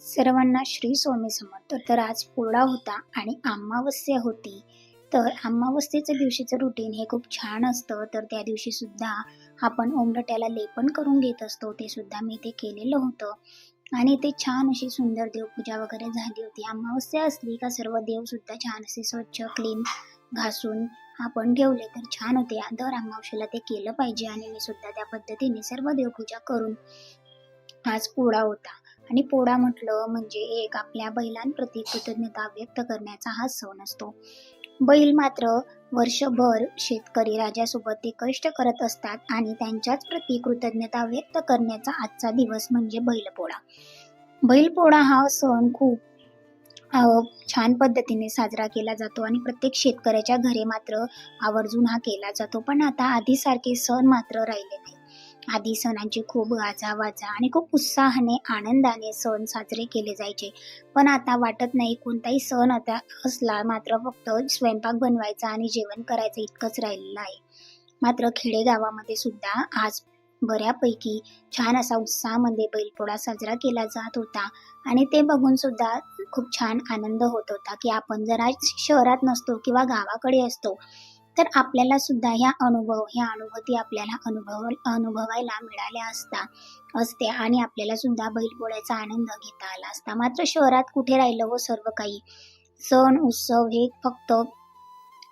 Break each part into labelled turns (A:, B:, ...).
A: सर्वांना श्री स्वामी समर्थ. तर आज पोळा होता आणि अमावस्या होती. तर अमावस्येच्या दिवशीचं रुटीन हे खूप छान असतं. तर त्या दिवशी सुद्धा आपण उमरट्याला लेपन करून घेत असतो. ते सुद्धा मी ते केलेलं होतं. आणि ते छान अशी सुंदर देवपूजा वगैरे झाली होती. अमावस्या असली का सर्व देव सुद्धा छान असे स्वच्छ क्लीन घासून आपण ठेवले तर छान होते. दर अमावस्येला ते केलं पाहिजे. आणि मी सुद्धा त्या पद्धतीने सर्व देवपूजा करून आज पोळा होता. आणि पोळा म्हटलं म्हणजे एक आपल्या बैलांप्रती कृतज्ञता व्यक्त करण्याचा हा सण असतो. बैल मात्र वर्षभर शेतकरी राजासोबत ते कष्ट करत असतात आणि त्यांच्याच प्रती कृतज्ञता व्यक्त करण्याचा आजचा दिवस म्हणजे बैलपोळा बैलपोळा हा सण खूप छान पद्धतीने साजरा केला जातो आणि प्रत्येक शेतकऱ्याच्या घरी मात्र आवर्जून हा केला जातो. पण आता आधीसारखे सण मात्र राहिले नाही आधी सणांची खूप गाजावाजा आणि खूप उत्साहाने आनंदाने सण साजरे केले जायचे. पण आता वाटत नाही कोणताही सण आता असला मात्र फक्त स्वयंपाक बनवायचा आणि जेवण करायचं इतकंच राहिलेलं आहे. मात्र खेडेगावामध्ये सुद्धा आज बऱ्यापैकी छान असा उत्साहामध्ये बैलपोळा साजरा केला जात होता आणि ते बघून सुद्धा खूप छान आनंद होत होता की आपण जरा शहरात नसतो किंवा गावाकडे असतो तर आपल्याला सुद्धा ह्या अनुभव ह्या अनुभूती आपल्याला अनुभव अनुभवायला मिळाल्या असता असते आणि आपल्याला सुद्धा बैलपोळ्याचा आनंद घेता आला असता. मात्र शहरात कुठे राहिलं व सर्व काही? सण उत्सव हे फक्त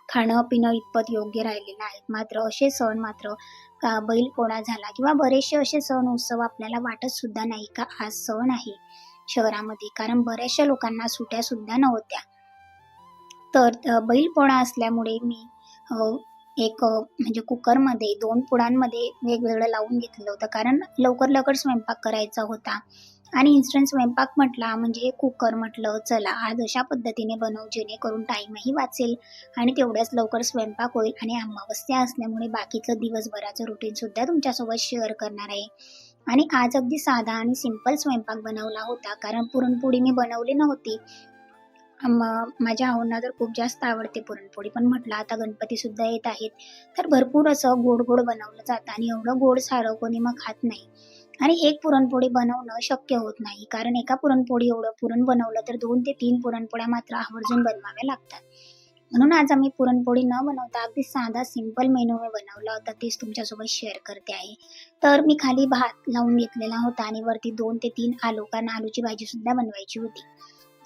A: खाणं पिणं इतपत योग्य राहिलेलं आहे. मात्र असे सण मात्र का बैलपोळा झाला किंवा बरेचसे असे सण उत्सव आपल्याला वाटत सुद्धा नाही का आज सण आहे शहरामध्ये? कारण बऱ्याचशा लोकांना सुट्या सुद्धा नव्हत्या. तर अ, बैलपोळा असल्यामुळे मी एक म्हणजे कुकरमध्ये दोन पुडांमध्ये वेगवेगळं लावून घेतलं होतं. कारण लवकर लवकर स्वयंपाक करायचा होता. आणि इन्स्टंट स्वयंपाक म्हटला म्हणजे कुकर म्हटलं चला आज अशा पद्धतीने बनव जेणेकरून टाईमही वाचेल आणि तेवढ्याच लवकर स्वयंपाक होईल आणि अमावस्या असल्यामुळे बाकीचं दिवसभराचं रुटीन सुद्धा तुमच्यासोबत शेअर करणार आहे. आणि आज अगदी साधा आणि सिंपल स्वयंपाक बनवला होता. कारण पुरणपोळी मी बनवली नव्हती. म- माझ्या आऊंना तर खूप जास्त आवडते पुरणपोळी. पण म्हटलं आता गणपतीसुद्धा येत आहेत. तर भरपूर असं गोड गोड बनवलं जातं आणि एवढं गोड सारं कोणी मग खात नाही. आणि एक पुरणपोळी बनवणं शक्य होत नाही. कारण एका पुरणपोळी एवढं पुरण बनवलं तर दोन ते तीन पुरणपोळ्या मात्र आवर्जून बनवाव्या लागतात. म्हणून आज आम्ही पुरणपोळी न बनवता अगदी साधा सिंपल मेनू मी बनवला होता. तेच तुमच्यासोबत शेअर करते आहे. तर मी खाली भात लावून घेतलेला होता आणि वरती दोन ते तीन आलू कारण आलूची भाजीसुद्धा बनवायची होती.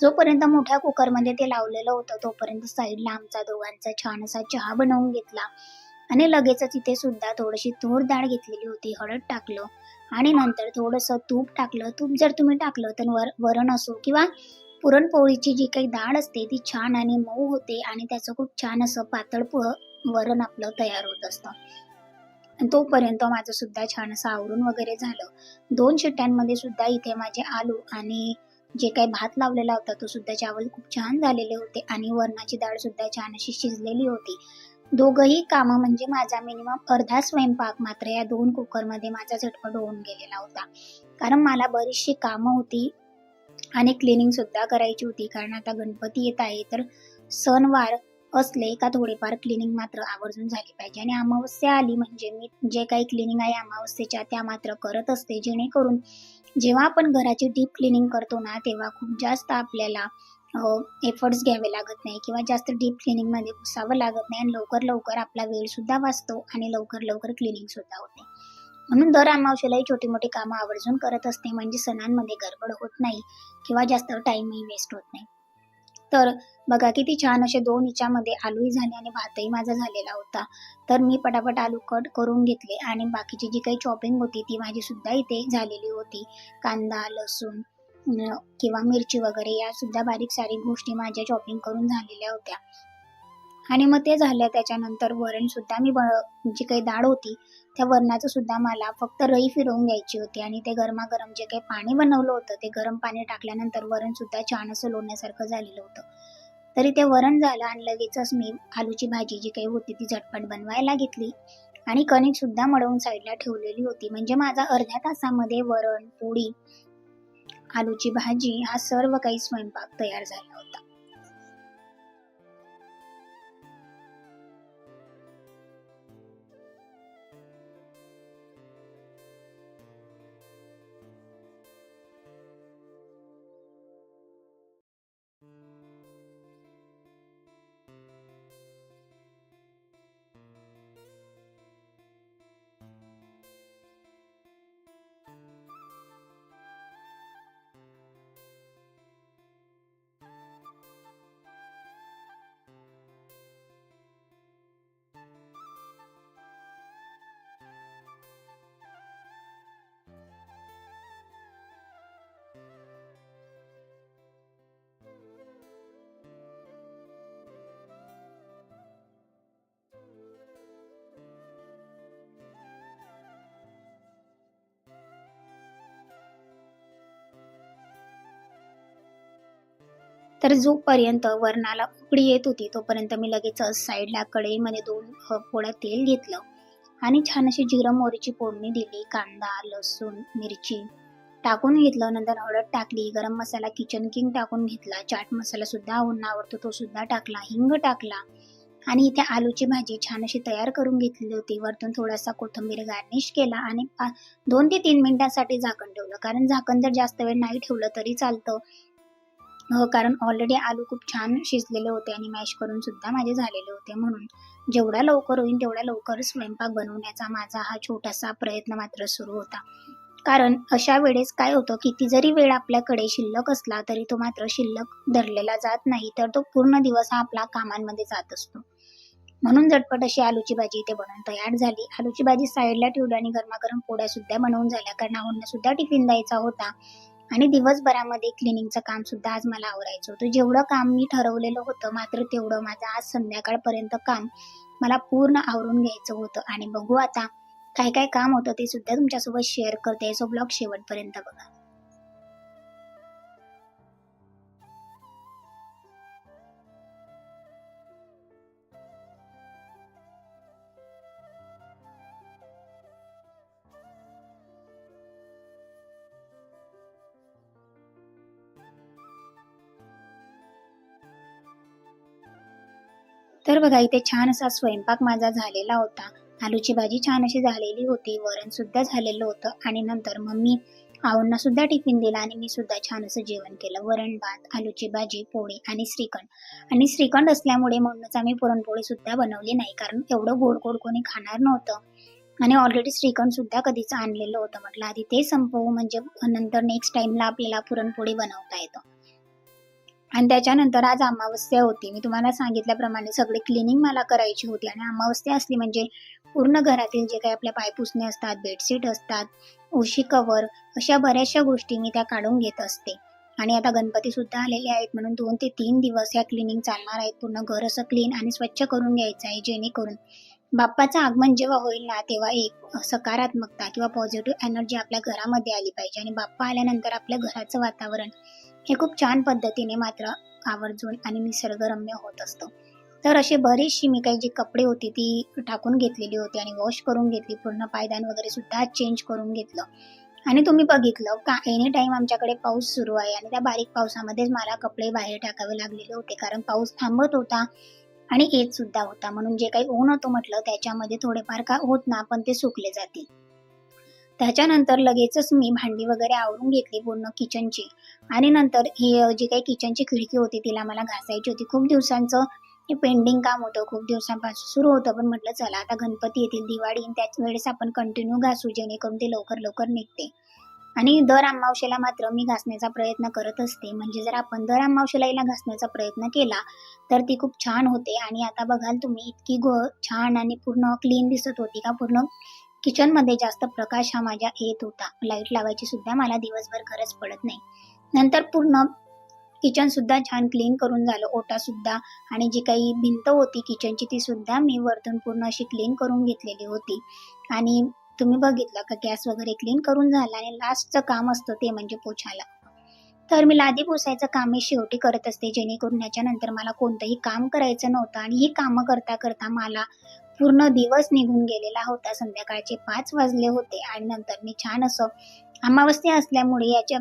A: जोपर्यंत मोठ्या कुकरमध्ये ते लावलेलं होतं तोपर्यंत साईडला आमचा दोघांचा छान असा चहा बनवून घेतला. आणि लगेचच इथे सुद्धा थोडीशी तूर डाळ घेतलेली होती हळद टाकलं. आणि नंतर थोडंसं तूप टाकलं. तूप जर तुम्ही टाकलं तर वर वरण असो किंवा पुरणपोळीची जी काही डाळ असते ती छान आणि मऊ होते आणि त्याचं खूप छान असं पातळ प- वरण आपलं तयार होत असतं. तोपर्यंत माझं सुद्धा छान असं आवरून वगैरे झालं. दोन शिट्ट्यांमध्ये सुद्धा इथे माझे आलू आणि जे काही भात लावलेला होता तो सुद्धा चावल खूप छान झालेले होते आणि वरणाची डाळ सुद्धा छान अशी शिजलेली होती. दोघंही कामं म्हणजे माझा मिनिमम अर्धा स्वयंपाक मात्र या दोन कुकरमध्ये माझा झटपट होऊन गेलेला होता. कारण मला बरीचशी कामं होती आणि क्लिनिंग सुद्धा करायची होती. कारण आता गणपती येत आहे तर सणवार असले का थोडेफार क्लिनिंग मात्र आवर्जून झाली पाहिजे. आणि अमावस्या आली म्हणजे मी जे काही क्लिनिंग आहे अमावस्येच्या त्या मात्र करत असते. जेणेकरून जेव्हा आपण घराची डीप क्लिनिंग करतो ना तेव्हा खूप जास्त आपल्याला हो, एफर्ट्स घ्यावे लागत नाही किंवा जास्त डीप क्लिनिंगमध्ये घुसावं लागत नाही आणि लवकर लवकर आपला वेळ सुद्धा वाचतो आणि लवकर लवकर क्लिनिंगसुद्धा होते. म्हणून दर अमावशेलाही छोटी मोठी कामं आवर्जून करत असते म्हणजे सणांमध्ये गडबड होत नाही किंवा जास्त टाईमही वेस्ट होत नाही. तर बघा किती छान असे दोन हिच्यामध्ये आलूही झाले आणि भातही माझा झालेला होता. तर मी पटापट आलू कट करून घेतले आणि बाकीची जी काही चॉपिंग होती ती माझी सुद्धा इथे झालेली होती. कांदा लसूण किंवा मिरची वगैरे यासुद्धा बारीक सारीक गोष्टी माझ्या चॉपिंग करून झालेल्या होत्या. आणि मग ते झालं त्याच्यानंतर वरणसुद्धा मी ब- जी काही डाळ होती त्या वरणाचं सुद्धा मला फक्त रई फिरवून घ्यायची होती आणि ते गरमागरम जे काही पाणी बनवलं होतं ते गरम पाणी टाकल्यानंतर वरण सुद्धा छान असं लोण्यासारखं झालेलं होतं. तरी ते वरण झालं आणि लगेचच मी आलूची भाजी जी काही होती ती झटपट बनवायला घेतली आणि कणिक सुद्धा मळवून साईडला ठेवलेली होती. म्हणजे माझा अर्ध्या तासामध्ये वरण पोळी आलूची भाजी हा सर्व काही स्वयंपाक तयार झाला होता. तर जोपर्यंत वरणाला उकडी येत होती तोपर्यंत मी लगेचच साईडला कढईमध्ये दोन पोळ्या तेल घेतलं आणि छान अशी जिरं मोहरीची फोडणी दिली कांदा लसूण मिरची टाकून घेतलं. नंतर हळद टाकली गरम मसाला किचन किंग टाकून घेतला. चाट मसाला सुद्धा आवडून आवडतो तो सुद्धा टाकला. हिंग टाकला आणि इथे आलूची भाजी छान अशी तयार करून घेतलेली होती. वरतून थोडासा कोथिंबीर गार्निश केला आणि दोन ते तीन मिनिटांसाठी झाकण ठेवलं. कारण झाकण जर जास्त वेळ नाही ठेवलं तरी चालतं. हो, कारण ऑलरेडी आलू खूप छान शिजलेले होते आणि मॅश करून सुद्धा माझे झालेले होते म्हणून. जेवढा लवकर होईल तेवढ्या लवकर स्वयंपाक बनवण्याचा माझा हा छोटासा प्रयत्न मात्र सुरू होता. कारण अशा वेळेस काय होतं किती जरी वेळ आपल्याकडे शिल्लक असला तरी तो मात्र शिल्लक धरलेला जात नाही तर तो पूर्ण दिवस हा आपला कामांमध्ये जात असतो. म्हणून झटपट अशी आलूची भाजी इथे बनवून तयार झाली. आलूची भाजी साईडला ठेवली आणि गरमागरम पोळ्या सुद्धा बनवून झाल्या. कारण आहोंना सुद्धा टिफिन द्यायचा होता. आणि दिवसभरामध्ये क्लिनिंगचं काम सुद्धा आज मला आवरायचं होतं. जेवढं काम मी ठरवलेलं होतं मात्र तेवढं माझं आज संध्याकाळपर्यंत काम मला पूर्ण आवरून घ्यायचं होतं. आणि बघू आता काय काय काम होतं ते सुद्धा तुमच्यासोबत शेअर करते. सो ब्लॉग शेवटपर्यंत बघा. तर बघा इथे छान असा स्वयंपाक माझा झालेला होता. आलूची भाजी छान अशी झालेली होती. वरण सुद्धा झालेलं होतं. आणि नंतर मग मी आऊंना सुद्धा टिफिन दिला आणि मी सुद्धा छान असं जेवण केलं. वरण भात आलूची भाजी पोळी आणि श्रीखंड. आणि श्रीखंड असल्यामुळे म्हणूनच आम्ही पुरणपोळी सुद्धा बनवली नाही. कारण एवढं गोड गोड कोणी खाणार नव्हतं. आणि ऑलरेडी श्रीखंड सुद्धा कधीच आणलेलं होतं. म्हटलं आधी ते संपवू. म्हणजे नंतर नेक्स्ट टाइमला आपल्याला पुरणपोळी बनवता येतं. आणि त्याच्यानंतर आज अमावस्या होती. मी तुम्हाला सांगितल्याप्रमाणे सगळे क्लिनिंग मला करायची होती आणि अमावस्या असली म्हणजे पूर्ण घरातील जे काही आपल्या पायपुसणे असतात बेडशीट असतात उशी कवर अशा बऱ्याचशा गोष्टी मी त्या काढून घेत असते. आणि आता गणपती सुद्धा आलेले आहेत म्हणून दोन ते तीन दिवस ह्या क्लिनिंग चालणार आहेत. पूर्ण घर असं क्लीन आणि स्वच्छ करून घ्यायचं आहे जेणेकरून बाप्पाचं आगमन जेव्हा होईल ना तेव्हा एक सकारात्मकता किंवा पॉझिटिव्ह एनर्जी आपल्या घरामध्ये आली पाहिजे आणि बाप्पा आल्यानंतर आपल्या घराचं वातावरण हे खूप छान पद्धतीने मात्र आवर्जून आणि निसर्गरम्य होत असतं. तर अशी बरीचशी मी काही जी कपडे होती ती टाकून घेतलेली होती आणि वॉश करून घेतली पूर्ण पायदान वगैरे सुद्धा चेंज करून घेतलं. आणि तुम्ही बघितलं का एनी टाईम आमच्याकडे पाऊस सुरू आहे आणि त्या बारीक पावसामध्येच मला कपडे बाहेर टाकावे लागलेले होते कारण पाऊस थांबत होता आणि येत सुद्धा होता. म्हणून जे काही ऊन होतं म्हटलं त्याच्यामध्ये थोडेफार का होत ना पण ते सुकले जातील. त्याच्यानंतर लगेचच मी भांडी वगैरे आवरून घेतली पूर्ण किचनची आणि नंतर ही जी काही किचनची खिडकी होती तिला मला घासायची होती. खूप दिवसांचं हे पेंडिंग काम होतं. खूप दिवसांपासून सुरू होतं. पण म्हटलं चला आता गणपती येतील दिवाळी त्याच वेळेस आपण कंटिन्यू घासू जेणेकरून ते लवकर लवकर निघते. आणि दर अमावशेला मात्र मी घासण्याचा प्रयत्न करत असते. म्हणजे जर आपण दर अमावशेला हिला घासण्याचा प्रयत्न केला तर ती खूप छान होते. आणि आता बघाल तुम्ही इतकी गो छान आणि पूर्ण क्लीन दिसत होती का? पूर्ण किचनमध्ये जास्त प्रकाश हा माझ्या येत होता. लाइट लावायची सुद्धा मला दिवसभर गरज पडत नाही. नंतर पूर्ण किचन सुद्धा छान क्लीन करून झालं. ओटा सुद्धा आणि जी काही भिंत होती किचनची ती सुद्धा मी वरतून पूर्ण अशी क्लीन करून घेतलेली होती. आणि तुम्ही बघितलं का गॅस वगैरे क्लीन करून झाला आणि लास्टचं काम असतं ते म्हणजे पोछाला. तर मी लादी पुसायचं काम मी शेवटी करत असते. जेणेकरून याच्यानंतर मला कोणतंही काम करायचं नव्हतं आणि ही कामं करता करता मला पूर्ण दिवस निघून गेलेला होता. संध्याकाळचे पाच वाजले होते आणि नंतर मी छान असं अमावस्या असल्यामुळे याच्या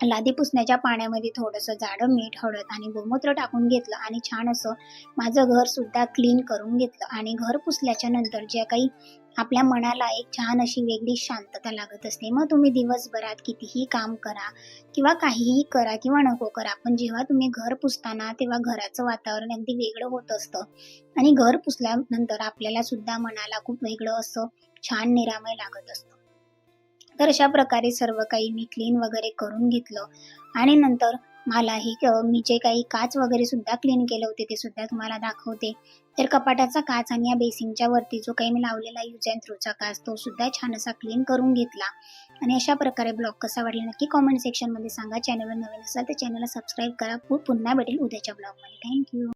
A: लादी पुसण्याच्या पाण्यामध्ये थोडंसं जाडं मीठ हळद आणि गोमूत्र टाकून घेतलं आणि छान असं माझं घर सुद्धा क्लीन करून घेतलं. आणि घर पुसल्याच्या नंतर ज्या काही आपल्या मनाला एक छान अशी वेगळी शांतता लागत असते. मग तुम्ही दिवसभरात कितीही काम करा किंवा काहीही करा किंवा नको करा पण जेव्हा तुम्ही घर पुसताना तेव्हा घराचं वातावरण अगदी वेगळं होत असतं. आणि घर पुसल्यानंतर आपल्याला सुद्धा मनाला खूप वेगळं असं छान निरामय लागत असतं. तर अशा प्रकारे सर्व काही मी क्लीन वगैरे करून घेतलं. आणि नंतर मला हे मी जे काही काच वगैरे सुद्धा क्लीन केले होते ते सुद्धा तुम्हाला दाखवते. तर कपाटाचा काच आणि या बेसिंगच्या वरती जो काही मी लावलेला यूज अँड थ्रूचा काच तो सुद्धा छान असा क्लीन करून घेतला. आणि अशा प्रकारे ब्लॉग कसा वाटला नक्की कॉमेंट सेक्शनमध्ये सांगा. चॅनलवर नवीन असाल तर चॅनलला सबस्क्राईब करा. पुन्हा भेटेल उद्याच्या ब्लॉगमध्ये. थँक्यू